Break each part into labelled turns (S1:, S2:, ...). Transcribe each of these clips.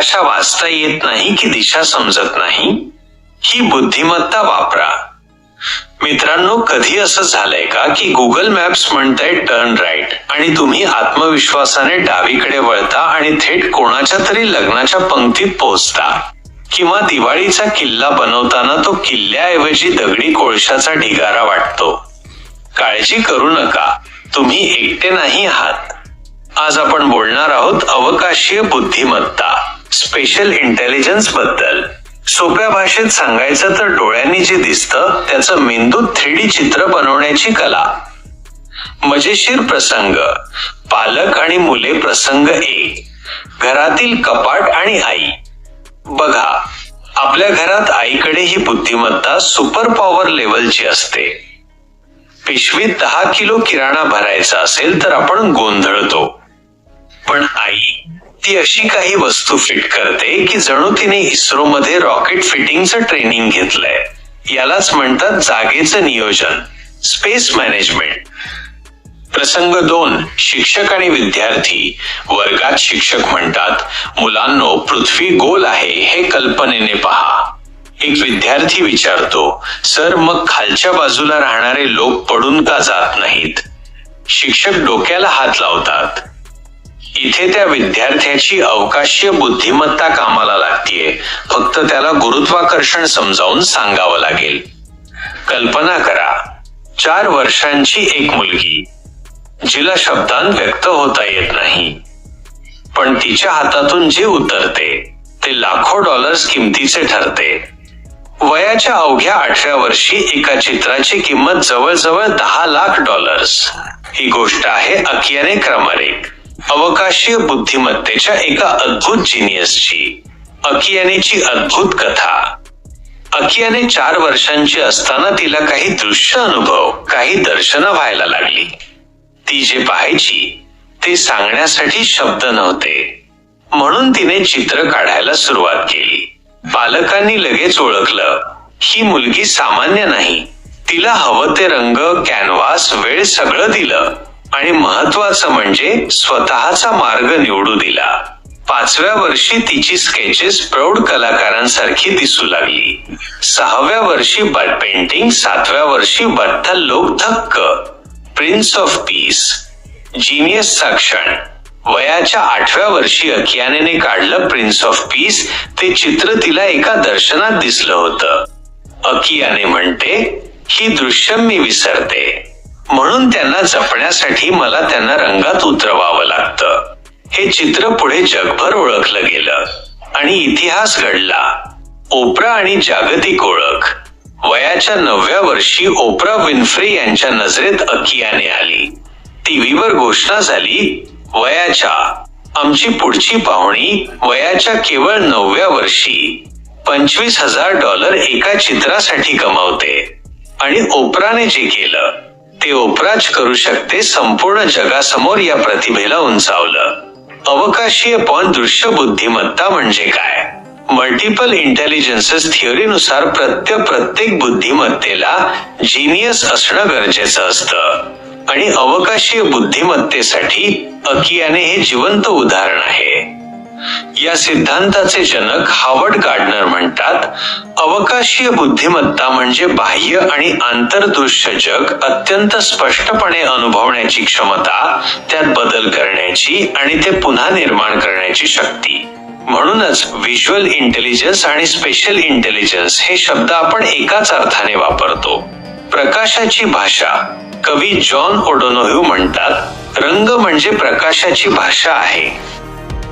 S1: नकाशा वाचता येत नाही की दिशा समजत नाही ही बुद्धिमत्ता वापरा. मित्रांनो कधी असं झालंय का की गुगल मॅप्स म्हणताय टर्न राईट आणि तुम्ही आत्मविश्वासाने डावीकडे वळता आणि थेट कोणाच्या तरी लग्नाच्या पंक्तीत पोहोचता? किंवा दिवाळीचा किल्ला बनवताना तो किल्ल्याऐवजी दगडी कोळशाचा ढिगारा वाटतो? काळजी करू नका तुम्ही एकटे नाही आहात. आज आपण बोलणार आहोत अवकाशीय बुद्धिमत्ता. स्पेशल इंटेलिजन्सबद्दल. सोप्या भाषेत सांगायचं तर डोळ्यांनी जे दिसतं त्याचं मेंदूत थ्री डी चित्र बनवण्याची कला. मजेशीर प्रसंग. पालक आणि मुले प्रसंग एक घरातील कपाट आणि आई. बघा आपल्या घरात आईकडे ही बुद्धिमत्ता सुपर पॉवर लेवलची असते. पिशवीत दहा किलो किराणा भरायचा असेल तर आपण गोंधळतो. पण आई ती अशी काही वस्तू फिट करते की जणू तिने इस्रो मध्ये रॉकेट फिटिंगचं ट्रेनिंग घेतलंय. यालाच म्हणतात जागेचं नियोजन स्पेस मॅनेजमेंट प्रसंग दोन शिक्षक आणि विद्यार्थी. वर्गात शिक्षक म्हणतात मुलांनो पृथ्वी गोल आहे हे कल्पनेने पहा. एक विद्यार्थी विचारतो सर मग खालच्या बाजूला राहणारे लोक पडून का जात नाहीत? शिक्षक डोक्याला हात लावतात इथे त्या विद्यार्थ्याची अवकाशीय बुद्धिमत्ता कामाला लागतीये. फक्त त्याला गुरुत्वाकर्षण समजावून सांगावं लागेल. कल्पना करा चार वर्षांची एक मुलगी जिला शब्दांत व्यक्त होता येत नाही पण तिच्या हातातून जे उतरते ते लाखो डॉलर्स किमतीचे ठरते. वयाच्या अवघ्या आठव्या वर्षी एका चित्राची किंमत जवळजवळ दहा लाख डॉलर्स ही गोष्ट आहे अकियाने क्रमारेक अवकाशीय बुद्धिमत्तेच्या एका अद्भुत जिनियसची अकियानेची अद्भुत कथा. अकियाने चार वर्षांची असताना तिला काही दृश्य अनुभव काही दर्शनं व्हायला लागली. ती जे पाहायची ते सांगण्यासाठी शब्द नव्हते. म्हणून तिने चित्र काढायला सुरुवात केली. पालकांनी लगेच ओळखलं ही मुलगी सामान्य नाही. तिला हवं ते रंग कॅनव्हास वेळ सगळं दिलं. आणि महत्वाचं म्हणजे स्वतःचा मार्ग निवडू दिला. पाचव्या वर्षी तिची स्केचेस प्रौढ कलाकारांसारखी दिसू लागली. सहाव्या वर्षी बट पेंटिंग सातव्या वर्षी बठ्ठल लोक थक्क प्रिन्स ऑफ पीस जिनियस साक्षण वयाच्या आठव्या वर्षी अकियानेने काढलं प्रिन्स ऑफ पीस ते चित्र तिला एका दर्शनात दिसलं होतं. अकियाने म्हणते ही दृश्य मी विसरते. म्हणून त्यांना जपण्यासाठी मला त्यांना रंगात उतरवावं लागतं. हे चित्र पुढे जगभर ओळखलं गेलं. आणि इतिहास घडला. ओप्रा आणि जागतिक ओळख. वयाच्या नवव्या वर्षी ओप्रा विन्फ्रे यांच्या नजरेत अकियाने आली. टीव्हीवर घोषणा झाली वयाच्या. आमची पुढची पाहुणी वयाच्या केवळ नवव्या वर्षी. पंचवीस हजार डॉलर एका चित्रासाठी कमावते. आणि ओपराने जे केलं ते उपराज करू शकते संपूर्ण जगासमोर या प्रतिभेला उंचावलं. अवकाशीय पण दृश्य बुद्धिमत्ता म्हणजे काय? मल्टिपल इंटेलिजन्सेस थिअरीनुसार प्रत्य प्रत्येक बुद्धिमत्तेला जिनियस असणं गरजेचं असतं. आणि अवकाशीय बुद्धिमत्तेसाठी अकियाने हे जिवंत उदाहरण आहे. या सिद्धांताचे जनक हावर्ड गार्डनर म्हणतात अवकाशीय बुद्धिमत्ता म्हणजे बाह्य आणि आंतरदृश्य जग अत्यंत स्पष्टपणे अनुभवण्याची क्षमता त्यात बदल करण्याची आणि ते पुन्हा निर्माण करण्याची शक्ती. म्हणूनच व्हिज्युअल इंटेलिजन्स आणि स्पेशल इंटेलिजन्स हे शब्द आपण एकाच अर्थाने वापरतो. प्रकाशाची भाषा कवी जॉन ओडोनोह्यू म्हणतात रंग म्हणजे प्रकाशाची भाषा आहे.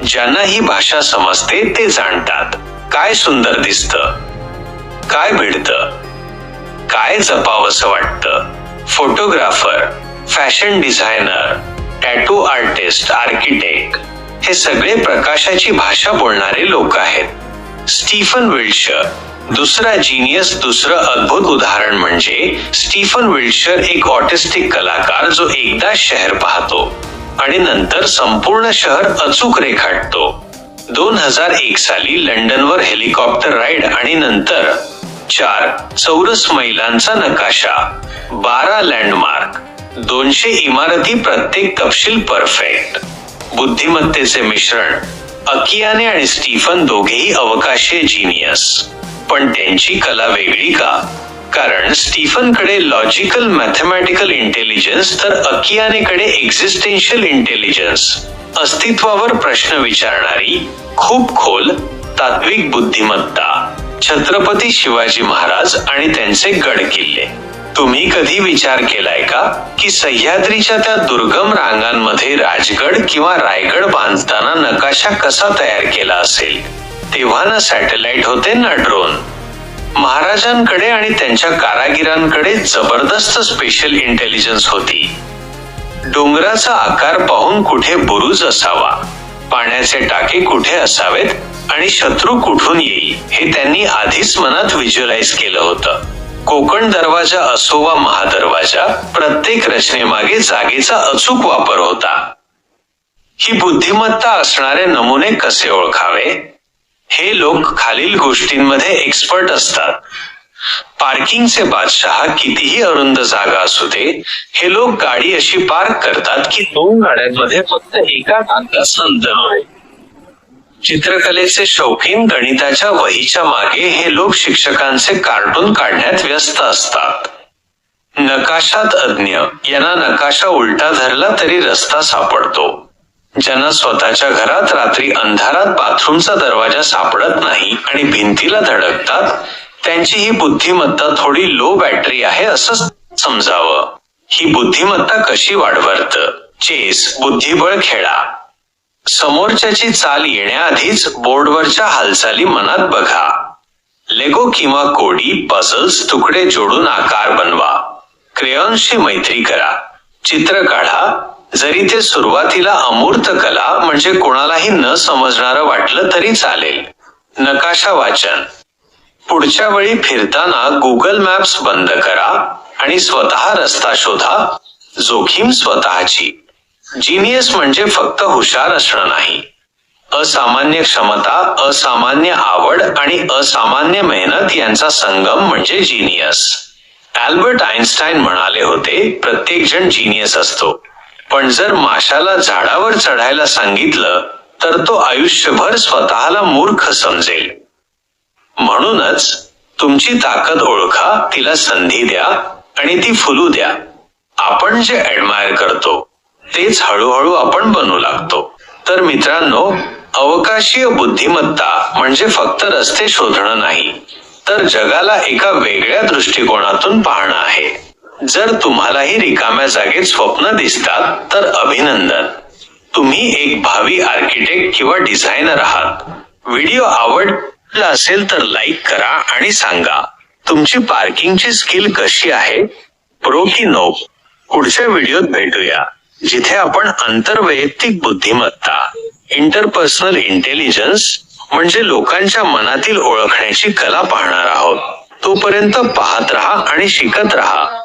S1: ज्यांना ही भाषा समजते ते जाणतात. काय सुंदर दिसत? काय भिडत काय जपावंसं वाटतं? Photographer fashion designer tattoo artist architect हे सगळे प्रकाशाची भाषा बोलणारे लोक आहेत. स्टीफन विल्शर दुसरा जीनियस दुसरं अद्भुत उदाहरण म्हणजे स्टीफन विल्शर एक ऑटिस्टिक कलाकार जो एकदा शहर पाहतो. आणि नंतर संपूर्ण शहर अचूक रेखाटतो. दोन हजार एक साली लंडनवर हेलिकॉप्टर राईड आणि नंतर चार चौरस मैलांचा नकाशा बारा लँडमार्क दोनशे इमारती प्रत्येक तपशील परफेक्ट. बुद्धिमत्तेचे मिश्रण अकियाने आणि स्टीफन दोघेही अवकाशीय जिनियस. पण त्यांची कला वेगळी का? कारण स्टीफनकडे लॉजिकल मॅथमॅटिकल इंटेलिजन्स तर अकियानेकडे एक्झिस्टेन्शियल इंटेलिजन्स अस्तित्वावर प्रश्न विचारणारी खूप खोल तात्विक बुद्धिमत्ता छत्रपती शिवाजी महाराज आणि त्यांचे गड किल्ले. तुम्ही कधी विचार केलाय का की सह्याद्रीच्या त्या दुर्गम रांगांमध्ये राजगड किंवा रायगड बांधताना नकाशा कसा तयार केला असेल? तेव्हा ना सॅटेलाइट होते ना ड्रोन. महाराजांकडे आणि त्यांच्या कारागिरांकडे जबरदस्त स्पेशल इंटेलिजन्स होती. डोंगराचा आकार पाहून कुठे बुरुज असावा पाण्याचे टाके कुठे असावेत आणि शत्रू कुठून येईल हे त्यांनी आधीच मनात व्हिज्युअलाइज केलं होतं. कोकण दरवाजा असो वा महादरवाजा प्रत्येक रचनेमागे जागेचा अचूक वापर होता. ही बुद्धिमत्ता असणारे नमुने कसे ओळखावे? हे लोक खालील गोष्टींमध्ये एक्सपर्ट असतात. पार्किंगचे बादशहा कितीही अरुंद जागा असू दे हे लोक गाडी अशी पार्क करतात की दोन गाड्यांमध्ये फक्त एका कागदाचं अंतर आहे चित्रकलेचे शौकीन गणिताच्या वहीच्या मागे हे लोक शिक्षकांचे कार्टून काढण्यात व्यस्त असतात. नकाशात अज्ञ यांना नकाशा उलटा धरला तरी रस्ता सापडतो. ज्यांना स्वतःच्या घरात रात्री अंधारात बाथरूमचा दरवाजा सापडत नाही आणि भिंतीला धडकतात त्यांची ही बुद्धिमत्ता थोडी लो बॅटरी आहे असं समजावं. ही बुद्धिमत्ता कशी वाढवत? चेस बुद्धिबळ खेळा. समोरच्याची चाल येण्याआधीच बोर्डवरच्या हालचाली मनात बघा. लेगो किंवा कोडी पझल्स तुकडे जोडून आकार बनवा. क्रेयॉन्सची मैत्री करा. चित्र काढा. जरी ते सुरुवातीला अमूर्त कला म्हणजे कोणालाही न समजणारं वाटलं तरी चालेल. नकाशा वाचन. पुढच्या वेळी फिरताना गुगल मॅप्स बंद करा आणि स्वतः रस्ता शोधा जोखीम स्वतःची. जिनियस म्हणजे फक्त हुशार असणं नाही. असामान्य क्षमता असामान्य आवड आणि असामान्य मेहनत यांचा संगम म्हणजे जिनियस अल्बर्ट आइन्स्टाईन म्हणाले होते प्रत्येक जण जिनियस असतो. पण जर माशाला झाडावर चढायला सांगितलं तर तो आयुष्यभर स्वतःला मूर्ख समजेल. म्हणूनच तुमची ताकद ओळखा तिला संधी द्या आणि ती फुलू द्या. आपण जे ऍडमायर करतो तेच हळूहळू आपण बनू लागतो. तर मित्रांनो अवकाशीय बुद्धिमत्ता म्हणजे फक्त रस्ते शोधणं नाही तर जगाला एका वेगळ्या दृष्टिकोनातून पाहणं आहे. जर तुम्हालाही रिकाम्या जागेत स्वप्न दिसतात तर अभिनंदन. तुम्ही एक भावी आर्किटेक्ट किंवा डिझायनर आहात. व्हिडिओ आवडला असेल तर लाईक करा आणि सांगा तुमची पार्किंगची स्किल कशी आहे? प्रो की नो पुढच्या व्हिडिओत भेटूया जिथे आपण आंतरवैयक्तिक बुद्धिमत्ता इंटरपर्सनल इंटेलिजन्स म्हणजे लोकांच्या मनातील ओळखण्याची कला पाहणार आहोत. तोपर्यंत पाहत रहा आणि शिकत रहा.